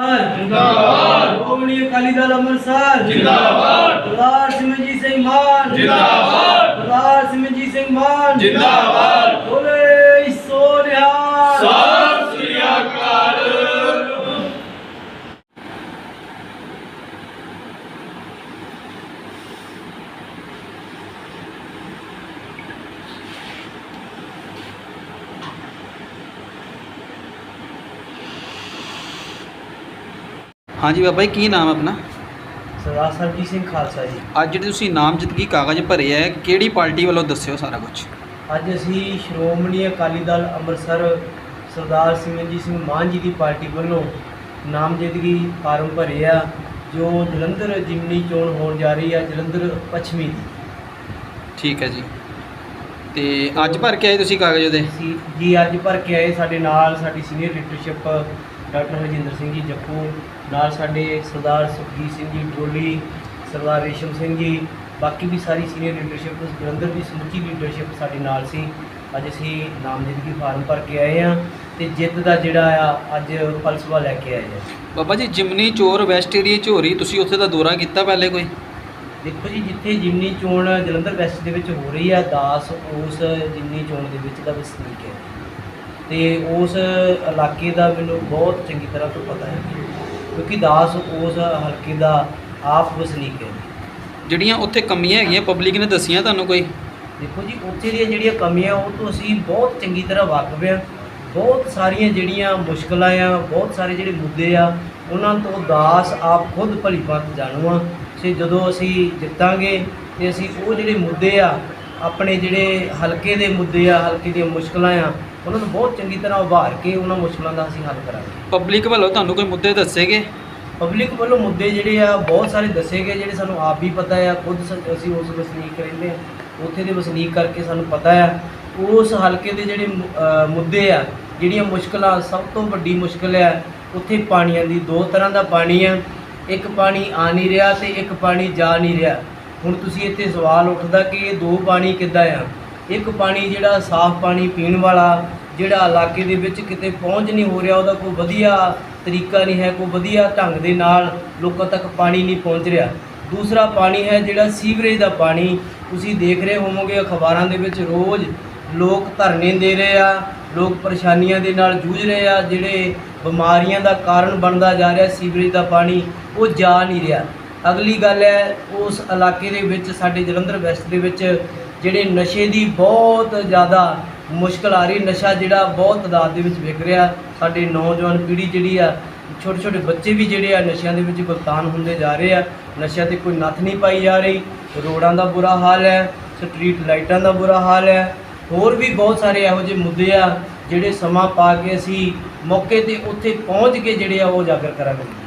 ਜਿੰਦਾਬਾਦ। ਸ਼੍ਰੋਮਣੀ ਅਕਾਲੀ ਦਲ ਅੰਮ੍ਰਿਤਸਰ। ਜਿੰਦਾਬਾਦ। ਸਰਦਾਰ ਸਿਮਰਜੀਤ ਸਿੰਘ ਮਾਨ। ਜਿੰਦਾਬਾਦ। ਸਰਦਾਰ ਸਿਮਰਜੀਤ ਸਿੰਘ ਮਾਨ। ਜਿੰਦਾਬਾਦ। ਹਾਂਜੀ ਬਾਬਾ ਜੀ ਕੀ ਨਾਮ ਆਪਣਾ? ਸਰਦਾਰ ਸਰਜੀਤ ਸਿੰਘ ਖਾਲਸਾ ਜੀ। ਅੱਜ ਜਿਹੜੇ ਤੁਸੀਂ ਨਾਮਜ਼ਦਗੀ ਕਾਗਜ਼ ਭਰੇ ਹੈ ਕਿਹੜੀ ਪਾਰਟੀ ਵੱਲੋਂ ਦੱਸਿਓ ਸਾਰਾ ਕੁਝ ਅੱਜ ਅਸੀਂ ਸ਼੍ਰੋਮਣੀ ਅਕਾਲੀ ਦਲ ਅੰਮ੍ਰਿਤਸਰ ਸਰਦਾਰ ਸਿਮਰਜੀਤ ਸਿੰਘ ਮਾਨ ਜੀ ਦੀ ਪਾਰਟੀ ਵੱਲੋਂ ਨਾਮਜ਼ਦਗੀ ਫਾਰਮ ਭਰੇ ਆ ਜੋ ਜਲੰਧਰ ਜਿਮਨੀ ਚੋਣ ਹੋਣ ਜਾ ਰਹੀ ਆ ਜਲੰਧਰ ਪੱਛਮੀ ਦੀ। ਠੀਕ ਹੈ ਜੀ। ਤੇ ਅੱਜ ਭਰ ਕੇ ਆਏ ਤੁਸੀਂ ਕਾਗਜ਼ ਉਹਦੇ ਜੀ ਅੱਜ ਭਰ ਕੇ ਆਏ ਸਾਡੇ ਨਾਲ ਸਾਡੀ senior leadership doctor Harjinder Singh ji Jappu ਨਾਲ ਸਾਡੇ ਸਰਦਾਰ ਸੁਖਜੀਤ ਸਿੰਘ ਜੀ ਡੋਲੀ ਸਰਦਾਰ ਰੇਸ਼ਮ ਸਿੰਘ ਜੀ ਬਾਕੀ ਵੀ ਸਾਰੀ ਸੀਨੀਅਰ ਲੀਡਰਸ਼ਿਪ ਜਲੰਧਰ ਦੀ ਸਮੁੱਚੀ ਲੀਡਰਸ਼ਿਪ ਸਾਡੇ ਨਾਲ ਸੀ। ਅੱਜ ਅਸੀਂ ਨਾਮਜ਼ਦਗੀ ਫਾਰਮ ਭਰ ਕੇ ਆਏ ਆ ਤੇ ਜਿੱਤ ਦਾ ਜਿਹੜਾ ਆ ਅੱਜ ਫਲਸਫਾ ਲੈ ਕੇ ਆਏ ਆ ਬਾਬਾ ਜੀ ਜਿਮਨੀ ਚੋਰ ਵੈਸਟ ਏਰੀਆ ਚ ਹੋ ਰਹੀ ਤੁਸੀਂ ਉੱਥੇ ਦਾ ਦੌਰਾ ਕੀਤਾ ਪਹਿਲੇ ਕੋਈ? ਦੇਖੋ ਜੀ ਜਿੱਥੇ ਜਿਮਨੀ ਚੋਣ ਜਲੰਧਰ ਵੈਸਟ ਦੇ ਵਿੱਚ ਹੋ ਰਹੀ ਆ ਦਾਸ ਉਸ ਜਿਮਨੀ ਚੋਣ ਦੇ ਵਿੱਚ ਦਾ ਵਸਨੀਕ ਹੈ। ਤੇ ਉਸ ਇਲਾਕੇ ਦਾ ਮੈਨੂੰ ਬਹੁਤ ਚੰਗੀ ਤਰ੍ਹਾਂ ਤੋਂ ਪਤਾ ਹੈ। ਕਿਉਂਕਿ ਦਾਸ ਉਸ ਹਲਕੇ ਦਾ ਆਪ ਵਸਨੀਕ ਹੈ। ਜਿਹੜੀਆਂ ਉੱਥੇ ਕਮੀਆਂ ਹੈਗੀਆਂ ਪਬਲਿਕ ਨੇ ਦੱਸੀਆਂ ਤੁਹਾਨੂੰ ਕੋਈ? ਦੇਖੋ ਜੀ ਉੱਥੇ ਦੀਆਂ ਜਿਹੜੀਆਂ ਕਮੀਆਂ ਉਹ ਤੋਂ ਅਸੀਂ ਬਹੁਤ ਚੰਗੀ ਤਰ੍ਹਾਂ ਵਾਕਿਫ ਹਾਂ। ਬਹੁਤ ਸਾਰੀਆਂ ਜਿਹੜੀਆਂ ਮੁਸ਼ਕਲਾਂ ਆ ਬਹੁਤ ਸਾਰੇ ਜਿਹੜੇ ਮੁੱਦੇ ਆ ਉਹਨਾਂ ਤੋਂ ਦਾਸ ਆਪ ਖੁਦ ਭਲੀ ਭਾਂਤ ਜਾਣੂ ਆ। ਤੇ ਜਦੋਂ ਅਸੀਂ ਜਿੱਤਾਂਗੇ ਤੇ ਅਸੀਂ ਉਹ ਜਿਹੜੇ ਮੁੱਦੇ ਆ ਆਪਣੇ ਜਿਹੜੇ ਹਲਕੇ ਦੇ ਮੁੱਦੇ ਆ ਹਲਕੇ ਦੀਆਂ ਮੁਸ਼ਕਲਾਂ ਆ ਉਹਨਾਂ ਨੂੰ ਬਹੁਤ ਚੰਗੀ ਤਰ੍ਹਾਂ ਉਭਾਰ ਕੇ ਉਹਨਾਂ ਮੁਸ਼ਕਲਾਂ ਦਾ ਅਸੀਂ ਹੱਲ ਕਰਾਂਗੇ। ਪਬਲਿਕ ਵੱਲੋਂ ਤੁਹਾਨੂੰ ਕੋਈ ਮੁੱਦੇ ਦੱਸੇਗੇ? ਪਬਲਿਕ ਵੱਲੋਂ ਮੁੱਦੇ ਜਿਹੜੇ ਆ ਬਹੁਤ ਸਾਰੇ ਦੱਸੇ ਗਏ ਜਿਹੜੇ ਸਾਨੂੰ ਆਪ ਵੀ ਪਤਾ ਆ ਖੁਦ ਸ- ਅਸੀਂ ਉਸ ਵਸਨੀਕ ਰਹਿੰਦੇ ਆ ਉੱਥੇ ਦੇ ਵਸਨੀਕ ਕਰਕੇ ਸਾਨੂੰ ਪਤਾ ਆ। ਉਸ ਹਲਕੇ ਦੇ ਜਿਹੜੇ ਮੁ- ਅਹ ਮੁੱਦੇ ਆ ਜਿਹੜੀਆਂ ਮੁਸ਼ਕਲਾਂ ਸਭ ਤੋਂ ਵੱਡੀ ਮੁਸ਼ਕਲ ਆ ਉੱਥੇ ਪਾਣੀਆਂ ਦੀ ਦੋ ਤਰ੍ਹਾਂ ਦਾ ਪਾਣੀ ਆ ਇੱਕ ਪਾਣੀ ਆ ਨਹੀਂ ਰਿਹਾ ਤੇ ਇੱਕ ਪਾਣੀ ਜਾ ਨਹੀਂ ਰਿਹਾ। ਹੁਣ ਤੁਸੀਂ ਇੱਥੇ ਸਵਾਲ ਉੱਠਦਾ ਕਿ ਇਹ ਦੋ ਪਾਣੀ ਕਿੱਦਾਂ ਆ? ਇੱਕ ਪਾਣੀ ਜਿਹੜਾ ਸਾਫ਼ ਪਾਣੀ ਪੀਣ ਵਾਲਾ, ਜਿਹੜਾ ਇਲਾਕੇ ਦੇ ਵਿੱਚ ਕਿਤੇ ਪਹੁੰਚ ਨਹੀਂ ਹੋ ਰਿਹਾ, ਉਹਦਾ ਕੋਈ ਵਧੀਆ ਤਰੀਕਾ ਨਹੀਂ ਹੈ, ਕੋਈ ਵਧੀਆ ਢੰਗ ਦੇ ਨਾਲ ਲੋਕਾਂ ਤੱਕ ਪਾਣੀ ਨਹੀਂ ਪਹੁੰਚ ਰਿਹਾ। ਦੂਸਰਾ ਪਾਣੀ ਹੈ ਜਿਹੜਾ ਸੀਵਰੇਜ ਦਾ ਪਾਣੀ। ਤੁਸੀਂ ਦੇਖ ਰਹੇ ਹੋਵੋਗੇ ਅਖਬਾਰਾਂ ਦੇ ਵਿੱਚ ਰੋਜ਼ ਲੋਕ ਧਰਨੇ ਦੇ ਰਹੇ ਆ, ਲੋਕ ਪਰੇਸ਼ਾਨੀਆਂ ਦੇ ਨਾਲ ਜੂਝ ਰਹੇ ਆ, ਜਿਹੜੇ ਬਿਮਾਰੀਆਂ ਦਾ ਕਾਰਨ ਬਣਦਾ ਜਾ ਰਿਹਾ ਸੀਵਰੇਜ ਦਾ ਪਾਣੀ, ਉਹ ਜਾ ਨਹੀਂ ਰਿਹਾ। ਅਗਲੀ ਗੱਲ ਹੈ, ਉਸ ਇਲਾਕੇ ਦੇ ਵਿੱਚ ਸਾਡੇ ਜਲੰਧਰ ਵੈਸਟ ਦੇ ਵਿੱਚ ਜਿਹੜੇ ਨਸ਼ੇ ਦੀ ਬਹੁਤ ਜ਼ਿਆਦਾ ਮੁਸ਼ਕਲ ਆ ਰਹੀ, ਨਸ਼ਾ ਜਿਹੜਾ ਬਹੁਤ ਤਾਦਾਦ ਦੇ ਵਿੱਚ ਵਿਕ ਰਿਹਾ। ਸਾਡੇ ਨੌਜਵਾਨ ਪੀੜ੍ਹੀ ਜਿਹੜੀ ਆ ਛੋਟੇ ਛੋਟੇ ਬੱਚੇ ਵੀ ਜਿਹੜੇ ਆ, ਨਸ਼ਿਆਂ ਦੇ ਵਿੱਚ ਗੁਲਤਾਨ ਹੁੰਦੇ ਜਾ ਰਹੇ ਆ। ਨਸ਼ਿਆਂ ਤੇ ਕੋਈ ਨੱਥ ਨਹੀਂ ਪਾਈ ਜਾ ਰਹੀ। ਰੋਡਾਂ ਦਾ ਬੁਰਾ ਹਾਲ ਹੈ, ਸਟਰੀਟ ਲਾਈਟਾਂ ਦਾ ਬੁਰਾ ਹਾਲ ਹੈ। ਹੋਰ ਵੀ ਬਹੁਤ ਸਾਰੇ ਇਹੋ ਜਿਹੇ ਮੁੱਦੇ ਆ, ਜਿਹੜੇ ਸਮਾਂ ਪਾ ਕੇ ਅਸੀਂ ਮੌਕੇ ਤੇ ਉੱਥੇ ਪਹੁੰਚ ਕੇ ਜਿਹੜੇ ਆ ਉਹ ਉਜਾਗਰ ਕਰਾਂਗੇ।